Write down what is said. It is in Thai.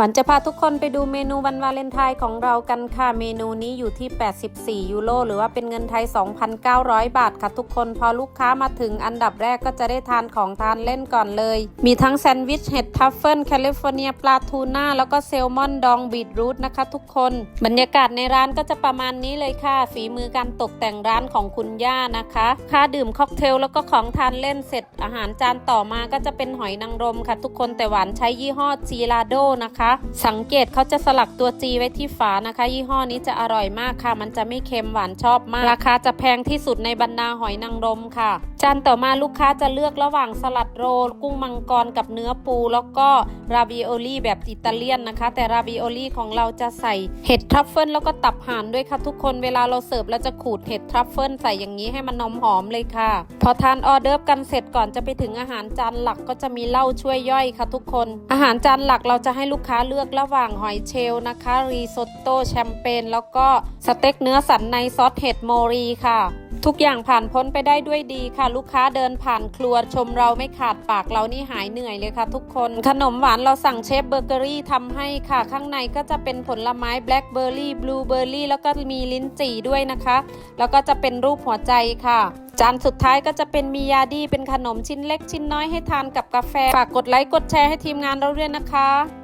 หวานจะพาทุกคนไปดูเมนูวันวาเลนไทน์ของเรากันค่ะ เมนูนี้อยู่ที่ 84 ยูโรหรือว่าเป็นเงินไทย 2,900 บาทค่ะทุกคน พอลูกค้ามาถึงอันดับแรกก็จะได้ทานของทานเล่นก่อนเลย มีทั้งแซนด์วิชเห็ดทัฟเฟิลแคลิฟอร์เนียปลาทูน่า แล้วก็เซลมอนดองบีทรูทนะคะทุกคน บรรยากาศในร้านก็จะประมาณนี้เลยค่ะ ฝีมือการตกแต่งร้านของคุณย่านะคะ ค่าดื่มค็อกเทลแล้วก็ของทานเล่นเสร็จ อาหารจานต่อมาก็จะเป็นหอยนางรมค่ะ ทุกคนแต่หวานใช้ยี่ห้อจีราโดนะคะสังเกตเขาจะสลักตัวจีไว้ที่ฝานะคะ ยี่ห้อนี้จะอร่อยมากค่ะ มันจะไม่เค็มหวานชอบมาก ราคาจะแพงที่สุดในบรรดาหอยนางรมค่ะจานต่อมาลูกค้าจะเลือกระหว่างสลัดโรลกุ้งมังกรกับเนื้อปู แล้วก็ราวิโอลี่แบบอิตาเลียนนะคะ แต่ราวิโอลี่ของเราจะใส่เห็ดทรัฟเฟิลแล้วก็ตับห่านด้วยค่ะทุกคนเวลาเราเสิร์ฟเราจะขูดเห็ดทรัฟเฟิลใส่อย่างนี้ให้มันนมหอมเลยค่ะ พอทานออเดิร์ฟกันเสร็จก่อนจะไปถึงอาหารจานหลักก็จะมีเหล้าช่วยย่อยค่ะทุกคน อาหารจานหลักเราจะให้ลูกค้าเลือกระหว่างหอยเชลล์นะคะรีซอตโต้แชมเปญแล้วก็สเต็กเนื้อสันในซอสเห็ดโมรีค่ะทุกอย่างผ่านพ้นไปได้ด้วยดีค่ะ ลูกค้าเดินผ่านครัวชมเราไม่ขาดปากเรานี่หายเหนื่อยเลยค่ะ ทุกคนขนมหวานเราสั่งเชฟเบเกอรี่ทำให้ค่ะ ข้างในก็จะเป็นผลไม้แบล็คเบอร์รี่บลูเบอร์รี่แล้วก็มีลิ้นจี่ด้วยนะคะ แล้วก็จะเป็นรูปหัวใจค่ะจานสุดท้ายก็จะเป็นมียาดีเป็นขนมชิ้นเล็กชิ้นน้อยให้ทานกับกาแฟฝากกดไลค์กดแชร์ให้ทีมงานเราด้วยนะคะ